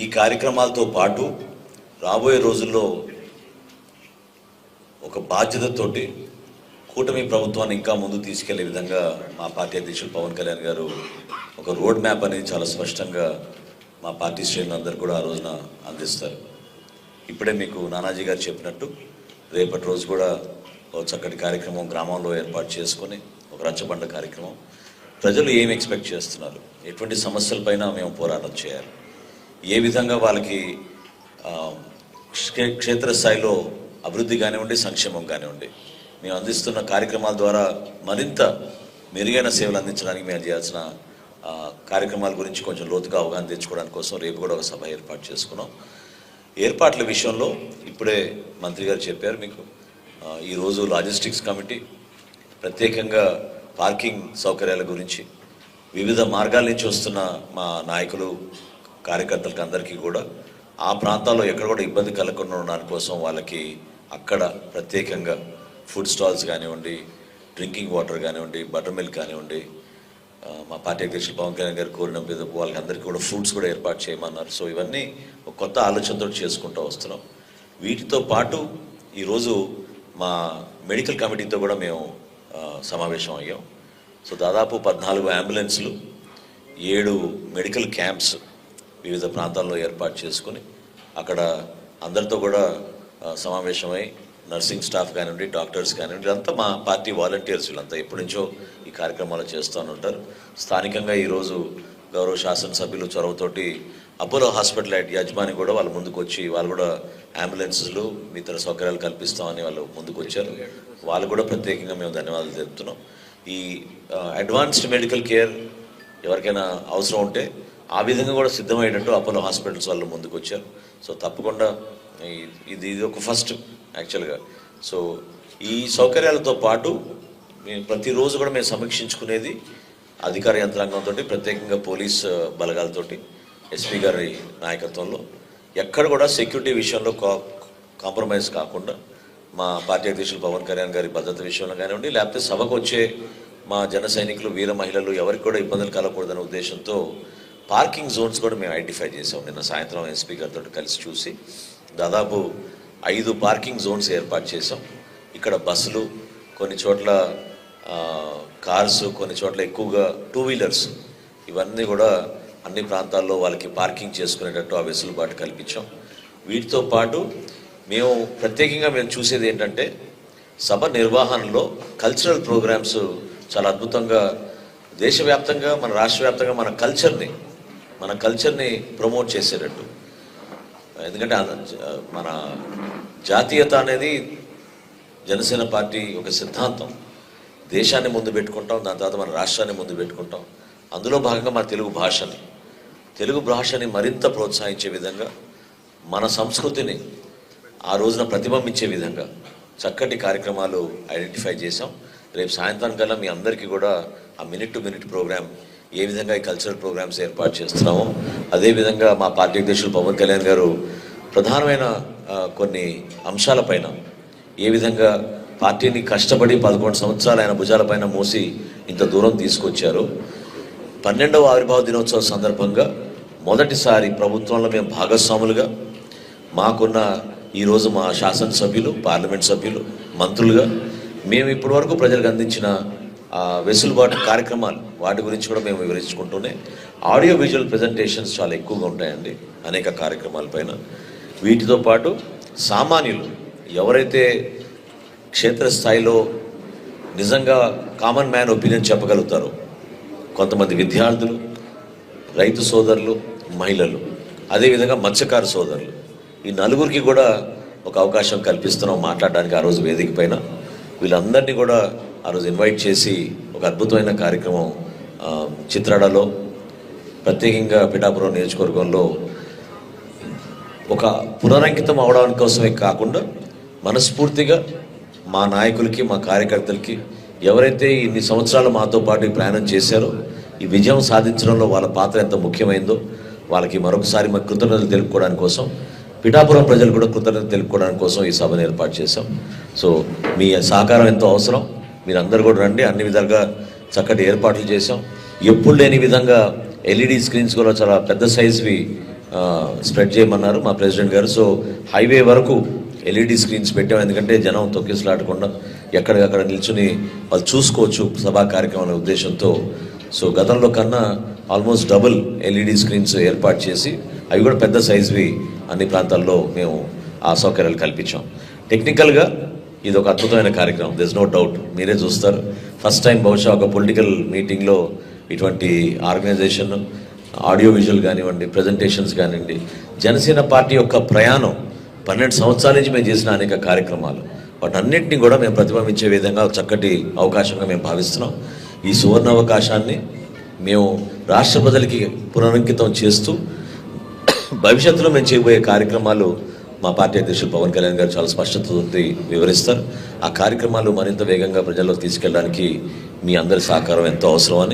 ఈ కార్యక్రమాలతో పాటు రాబోయే రోజుల్లో ఒక బాధ్యతతోటి కూటమి ప్రభుత్వాన్ని ఇంకా ముందు తీసుకెళ్ళే విధంగా మా పార్టీ అధ్యక్షులు పవన్ కళ్యాణ్ గారు ఒక రోడ్ మ్యాప్ అనేది చాలా స్పష్టంగా మా పార్టీ శ్రేణులందరూ కూడా ఆ రోజున అందిస్తారు. ఇప్పుడే మీకు నానాజీ గారు చెప్పినట్టు రేపటి రోజు కూడా ఒక చక్కటి కార్యక్రమం గ్రామంలో ఏర్పాటు చేసుకొని ఒక రచ్చబండ కార్యక్రమం. ప్రజలు ఏం ఎక్స్పెక్ట్ చేస్తున్నారు? ఎటువంటి సమస్యలపైన మేము పోరాటం చేయాలి? ఏ విధంగా వాళ్ళకి క్షేత్రస్థాయిలో అభివృద్ధి కానివ్వండి సంక్షేమం కానివ్వండి మేము అందిస్తున్న కార్యక్రమాల ద్వారా మరింత మెరుగైన సేవలు అందించడానికి మేము చేయాల్సిన కార్యక్రమాల గురించి కొంచెం లోతుగా అవగాహన తెచ్చుకోవడానికి కోసం రేపు కూడా ఒక సభ ఏర్పాటు చేసుకున్నాం. ఏర్పాట్ల విషయంలో ఇప్పుడే మంత్రి గారు చెప్పారు మీకు ఈరోజు లాజిస్టిక్స్ కమిటీ ప్రత్యేకంగా పార్కింగ్ సౌకర్యాల గురించి వివిధ మార్గాల నుంచి వస్తున్న మా నాయకులు కార్యకర్తలకు అందరికీ కూడా ఆ ప్రాంతాల్లో ఎక్కడ కూడా ఇబ్బంది కలగకుండా ఉండడానికి కోసం వాళ్ళకి అక్కడ ప్రత్యేకంగా ఫుడ్ స్టాల్స్ కానివ్వండి డ్రింకింగ్ వాటర్ కానివ్వండి బటర్ మిల్క్ కానివ్వండి మా పార్టీ అధ్యక్షులు పవన్ కళ్యాణ్ గారు కోరిన మీద వాళ్ళకి అందరికీ కూడా ఫ్రూట్స్ కూడా ఏర్పాటు చేయమన్నారు. సో ఇవన్నీ ఒక కొత్త ఆలోచనతో చేసుకుంటూ వస్తున్నాం. వీటితో పాటు ఈరోజు మా మెడికల్ కమిటీతో కూడా మేము సమావేశం అయ్యాం. సో దాదాపు పద్నాలుగు అంబులెన్స్లు ఏడు మెడికల్ క్యాంప్స్ వివిధ ప్రాంతాల్లో ఏర్పాటు చేసుకుని అక్కడ అందరితో కూడా సమావేశమై నర్సింగ్ స్టాఫ్ కానివ్వండి డాక్టర్స్ కానివ్వండి వీళ్ళంతా మా పార్టీ వాలంటీర్స్ వీళ్ళంతా ఎప్పటి నుంచో ఈ కార్యక్రమాలు చేస్తూ ఉంటారు. స్థానికంగా ఈరోజు గౌరవ శాసనసభ్యులు చొరవతోటి అపోలో హాస్పిటల్ యజమాని కూడా వాళ్ళు ముందుకు వచ్చి వాళ్ళు కూడా అంబులెన్సెస్లు ఇతర సౌకర్యాలు కల్పిస్తామని వాళ్ళు ముందుకు వచ్చారు. వాళ్ళు కూడా ప్రత్యేకంగా మేము ధన్యవాదాలు తెలుపుతున్నాం. ఈ అడ్వాన్స్డ్ మెడికల్ కేర్ ఎవరికైనా అవసరం ఉంటే ఆ విధంగా కూడా సిద్ధమయ్యేటట్టు అపోలో హాస్పిటల్స్ వాళ్ళు ముందుకు వచ్చారు సో తప్పకుండా ఇది ఇది ఒక ఫస్ట్ యాక్చువల్గా. సో ఈ సౌకర్యాలతో పాటు మేము ప్రతిరోజు కూడా మేము సమీక్షించుకునేది అధికార యంత్రాంగంతో ప్రత్యేకంగా పోలీస్ బలగాలతోటి ఎస్పీ గారి నాయకత్వంలో. ఎక్కడ కూడా సెక్యూరిటీ విషయంలో కా- కాంప్రమైజ్ కాకుండా మా పార్టీ అధ్యక్షులు పవన్ కళ్యాణ్ గారి భద్రత విషయంలో కానివ్వండి లేకపోతే సభకు వచ్చే మా జన సైనికులు వీర మహిళలు ఎవరికి కూడా ఇబ్బందులు కలగకూడదనే ఉద్దేశంతో పార్కింగ్ జోన్స్ కూడా మేము ఐడెంటిఫై చేసాం. నిన్న సాయంత్రం ఎస్పీ గారితో కలిసి చూసి దాదాపు ఐదు పార్కింగ్ జోన్స్ ఏర్పాటు చేసాం. ఇక్కడ బస్సులు కొన్ని చోట్ల కార్స్ కొన్ని చోట్ల ఎక్కువగా టూ వీలర్స్ ఇవన్నీ కూడా అన్ని ప్రాంతాల్లో వాళ్ళకి పార్కింగ్ చేసుకునేటట్టు ఆ వెసులుబాటు కల్పించాం. వీటితో పాటు మేము ప్రత్యేకంగా మేము చూసేది ఏంటంటే సభ నిర్వహణలో కల్చరల్ ప్రోగ్రామ్స్ చాలా అద్భుతంగా దేశవ్యాప్తంగా మన రాష్ట్ర వ్యాప్తంగా మన కల్చర్ని మన కల్చర్ని ప్రమోట్ చేసేటట్టు. ఎందుకంటే మన జాతీయత అనేది జనసేన పార్టీ ఒక సిద్ధాంతం. దేశాన్ని ముందు పెట్టుకుంటాం దాని తర్వాత మన రాష్ట్రాన్ని ముందు పెట్టుకుంటాం. అందులో భాగంగా మన తెలుగు భాషని తెలుగు భాషని మరింత ప్రోత్సహించే విధంగా మన సంస్కృతిని ఆ రోజున ప్రతిబింబించే విధంగా చక్కటి కార్యక్రమాలు ఐడెంటిఫై చేసాం రేపు సాయంత్రం కల్లా మీ అందరికీ కూడా ఆ మినిట్ టు మినిట్ ప్రోగ్రామ్ ఏ విధంగా ఈ కల్చరల్ ప్రోగ్రామ్స్ ఏర్పాటు చేస్తున్నామో అదేవిధంగా మా పార్టీ అధ్యక్షులు పవన్ కళ్యాణ్ గారు ప్రధానమైన కొన్ని అంశాలపైన ఏ విధంగా పార్టీని కష్టపడి పదకొండు సంవత్సరాలు ఆయన భుజాలపైన మోసి ఇంత దూరం తీసుకొచ్చారు. పన్నెండవ ఆవిర్భావ దినోత్సవం సందర్భంగా మొదటిసారి ప్రభుత్వంలో మేము భాగస్వాములుగా మాకున్న ఈరోజు మా శాసనసభ్యులు పార్లమెంట్ సభ్యులు మంత్రులుగా మేము ఇప్పటి వరకు ప్రజలకు అందించిన వెసులుబాటు కార్యక్రమాలు వాటి గురించి కూడా మేము వివరించుకుంటూనే ఆడియో విజువల్ ప్రజెంటేషన్స్ చాలా ఎక్కువగా ఉంటాయండి అనేక కార్యక్రమాలపైన వీటితో పాటు సామాన్యులు ఎవరైతే క్షేత్రస్థాయిలో నిజంగా కామన్ మ్యాన్ ఒపీనియన్ చెప్పగలుగుతారో కొంతమంది విద్యార్థులు రైతు సోదరులు మహిళలు అదేవిధంగా మత్స్యకారు సోదరులు ఈ నలుగురికి కూడా ఒక అవకాశం కల్పిస్తున్నాం మాట్లాడడానికి ఆ రోజు వేదిక పైన. వీళ్ళందరినీ కూడా ఆ రోజు ఇన్వైట్ చేసి ఒక అద్భుతమైన కార్యక్రమం చిత్రడలో చిత్రాడలో ప్రత్యేకంగా పిఠాపురం నియోజకవర్గంలో ఒక పునరంకితం అవడానికి కోసమే కాకుండా మనస్ఫూర్తిగా మా నాయకులకి మా కార్యకర్తలకి ఎవరైతే ఇన్ని సంవత్సరాలు మాతో పాటు ప్రయాణం చేశారో ఈ విజయం సాధించడంలో వాళ్ళ పాత్ర ఎంత ముఖ్యమైందో వాళ్ళకి మరొకసారి మా కృతజ్ఞతలు తెలుపుకోవడానికి కోసం పిఠాపురం ప్రజలు కూడా కృతజ్ఞతలు తెలుపుకోవడానికి కోసం ఈ సభను ఏర్పాటు చేశాం. సో మీ సహకారం ఎంతో అవసరం. మీరందరూ కూడా రండి. అన్ని విధాలుగా చక్కటి ఏర్పాట్లు చేశాం. ఎప్పుడు లేని విధంగా ఎల్ఈడి స్క్రీన్స్ కూడా చాలా పెద్ద సైజువి స్ప్రెడ్ చేయమన్నారు మా ప్రెసిడెంట్ గారు. సో హైవే వరకు ఎల్ఈడి స్క్రీన్స్ పెట్టాం. ఎందుకంటే జనం తొక్కిసలాడకుండా ఎక్కడికక్కడ నిల్చుని వాళ్ళు చూసుకోవచ్చు సభా కార్యక్రమాల ఉద్దేశంతో. సో గతంలో కన్నా ఆల్మోస్ట్ డబుల్ ఎల్ఈడి స్క్రీన్స్ ఏర్పాటు చేసి అవి కూడా పెద్ద సైజువి అన్ని ప్రాంతాల్లో మేము ఆ సౌకర్యాలు కల్పించాం. టెక్నికల్గా ఇది ఒక అద్భుతమైన కార్యక్రమం. దిస్ నో డౌట్ మీరే చూస్తారు. ఫస్ట్ టైం బహుశా ఒక పొలిటికల్ మీటింగ్లో ఇటువంటి ఆర్గనైజేషన్ ఆడియో విజువల్ కానివ్వండి ప్రజెంటేషన్స్ కానివ్వండి జనసేన పార్టీ యొక్క ప్రయాణం పన్నెండు సంవత్సరాల నుంచి మేము చేసిన అనేక కార్యక్రమాలు. వాటన్నిటిని కూడా మేము ప్రతిబింబించే విధంగా చక్కటి అవకాశంగా మేము భావిస్తున్నాం. ఈ సువర్ణ అవకాశాన్ని మేము రాష్ట్ర ప్రజలకి పునరంకితం చేస్తూ భవిష్యత్తులో మేము చేయబోయే కార్యక్రమాలు మా పార్టీ అధ్యక్షులు పవన్ కళ్యాణ్ గారు చాలా స్పష్టతతో వివరిస్తారు. ఆ కార్యక్రమాలు మరింత వేగంగా ప్రజల్లో తీసుకెళ్ళడానికి మీ అందరి సహకారం ఎంతో అవసరమని